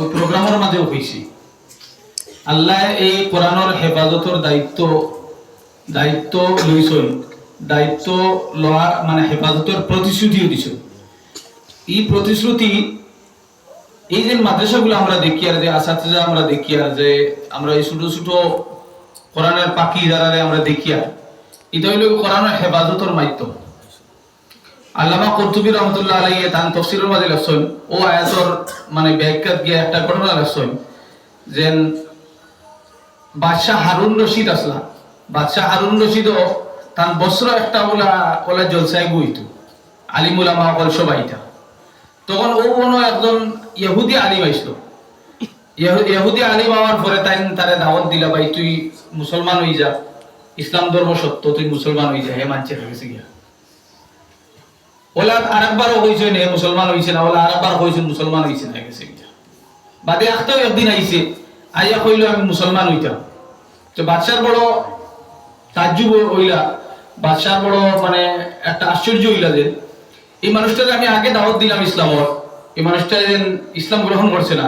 ওই প্রোগ্রামের মাঝেও হয়েছি আল্লাহ এই কোরআনের হেফাজতের দায়িত্ব দায়িত্ব লইছই দায়িত্ব লওয়া মানে হেফাজতের প্রতিশ্রুতিও দিছ এই প্রতিশ্রুতি, এই যে মাদ্রাসাগুলো আমরা দেখি আর যে আসাতে আমরা দেখি আর যে আমরা এই ছোট ছোট কোরআনের পাখি যারা আমরা দেখি আর। এটা হইল কোরআনের হেফাজতের মাধ্যম আল্লামা কর্তুবী রহমতুল্লাহ আলাইহি তান তফসিরের মাঝে লেখছেন, ও আয়াতর মানে ব্যাখ্যাত গিয়ে একটা ঘটনা লেখছেন, যেন বাদশাহ হারুন রশিদ আসলা। বাদশাহ হারুন রশিদও তার বস্ত্র একটা ওলা ওলা জলসায় গুইতো আলিমুল আমা অকল সবাইটা তখন ও কোনো একজন ইহুদি আলিম আইসলো ইহু- ইহুদি আলিম হওয়ার পরে তাই তারে দাওয়াত দিলা, ভাই, তুই মুসলমান হয়ে যা, ইসলাম ধর্ম সত্য, তুই মুসলমান হয়ে যা, হে মানছে গিয়া। ওলা আরেকবারও হয়েছে নে মুসলমান হয়েছে না, ওলা আরেকবার হয়েছে মুসলমান হয়েছে না, গেছে বাদে একটাও একদিন আইছে, আইয়া কইলো, আমি মুসলমান হইতাম। তো বাদশার বড় তাজ্জুব হইলা, বাদশার বড় মানে একটা আশ্চর্য হইলা যে, এই মানুষটাকে আমি আগে দাওয়াত দিলাম ইসলামর, এই মানুষটা ইসলাম গ্রহণ করছে না।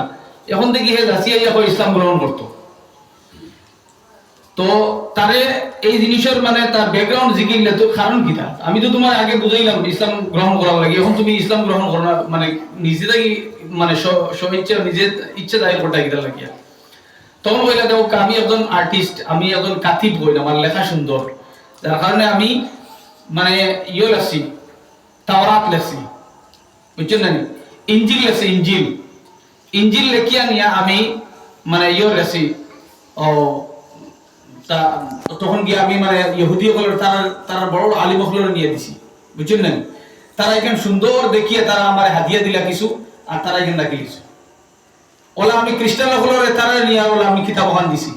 এখন দেখি হে রাশিয়া ইয়া ইসলাম গ্রহণ করতো। তো তারে এই জিনিসের মানে তার ব্যাকগ্রাউন্ড জিজ্ঞেস তো কারণ কি তা আমি তো তোমার আগে বুঝাইলাম, ইসলাম গ্রহণ করার লাগে। এখন তুমি ইসলাম গ্রহণ করো না মানে নিজে থেকে মানে স্ব- স্ব ইচ্ছা নিজে ইচ্ছে দায় করতে গিয়ে লাগিয়া। তখন কইলা দেখো আমি একজন আর্টিস্ট আমি একজন কাতিব বই আমার লেখা সুন্দর। যার কারণে আমি মানে ইয়ে লেখছি, তাওরাত লেখছি। বুঝছেন না? ইঞ্জিল লেখছি, ইঞ্জিল। ইঞ্জিল লেখিয়া নিয়া আমি মানে ইয়ে লেখছি। ও তখন গিয়ে আমি মানে ইহুদি সকলের তারা তারা বড় আলিম সকলের নিয়ে দিছি। বুঝছেন না তারা এখানে সুন্দর দেখিয়ে তারা আমার হাদিয়া দিলা কিছু, আর তারা এখানে ডাকি কিছু ওলা আমি খ্রিস্টান সকলের তারা নিয়ে ওলা আমি কিতাব ওখান দিছি।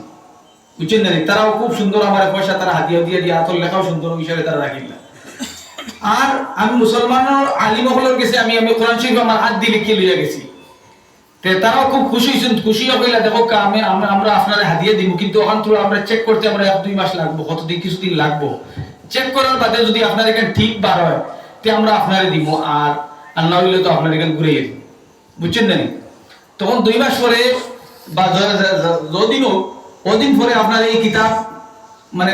বুঝছেন না তারাও খুব সুন্দর আমার পয়সা তারা হাতিয়া দিয়ে দিয়ে আতর লেখাও সুন্দর হিসাবে তারা রাখিলা আর আমি মুসলমানের আলিম সকলের গেছে, আমি আমি কোরআন শরীফ আমার হাত দিয়ে লিখিয়ে লইয়া গেছি। তারাও খুব খুশি হয়েছেন, খুশি হইলা দেখো আমি আমরা আপনার হাদিয়ে দিব কিন্তু ওখান থেকে আমরা চেক করতে আমরা এক, দুই মাস লাগবো, কতদিন, কিছুদিন লাগবো। চেক করার বাদে যদি আপনার এখানে ঠিক বার হয়, তে আমরা আপনারে দিব আর না হইলে তো আপনার এখানে ঘুরে দিব বুঝছেন না তখন দুই মাস পরে, বা য- য- য- যদিন হোক ওদিন পরে আপনার এই কিতাব মানে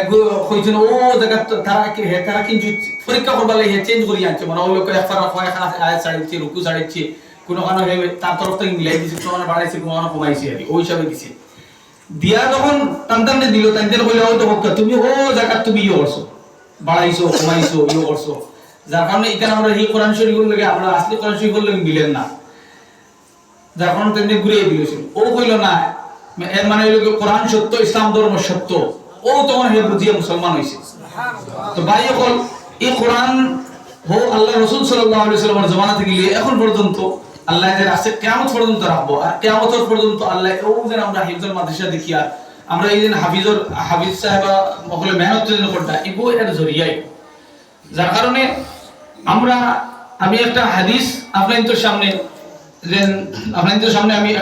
কইছেন, ও, জায়গা তারা তারা কিন্তু পরীক্ষা করবার লাগে চেঞ্জ করি আনছে। মানে ওই লোক কয়েকখানা আয়াত ছাড়িচ্ছে, রুকু ছাড়িচ্ছে। কোনো কারণে তার তরফ থেকে মিলাই দিছে কোনো কারণে বাড়াইছে কোনো কারণে কমাইছে আর ওই হিসাবে দিছে। দিয়া যখন টান টানতে দিল টানতে কইলে হয়তো হোক তুমি ও জায়গা তুমি ইয়ে করছ বাড়াইছো কমাইছো ইয়ে করছ যার কারণে এখানে আমরা এই কোরআন শরীফের লাগে আমরা আসলে কোরআন শরীফের লাগে মিলেন না। যার কারণে তেমনি ঘুরিয়ে দিয়েছিল ও কইল না এর মানে হইল কোরআন সত্য ইসলাম ধর্ম সত্য ও তখন হে বুঝিয়ে মুসলমান হয়েছে তো ভাই এখন এই কোরআন হো আল্লাহ রসুল সাল্লাহ আলি সাল্লামের জমানা থেকে এখন পর্যন্ত আল্লাহ এদের আছে কেমন পর্যন্ত রাখব। আর কেমন পর্যন্ত আল্লাহ ও যেন আমরা হিফজর মাদ্রাসা দেখি, আর আমরা এই দিন হাফিজর হাফিজ সাহেব মহলে মেহনত যেন করতা এগো এর জরিয়াই। যার কারণে আমরা, আমি একটা হাদিস আপনাদের সামনে যে আপনাদের সামনে আমি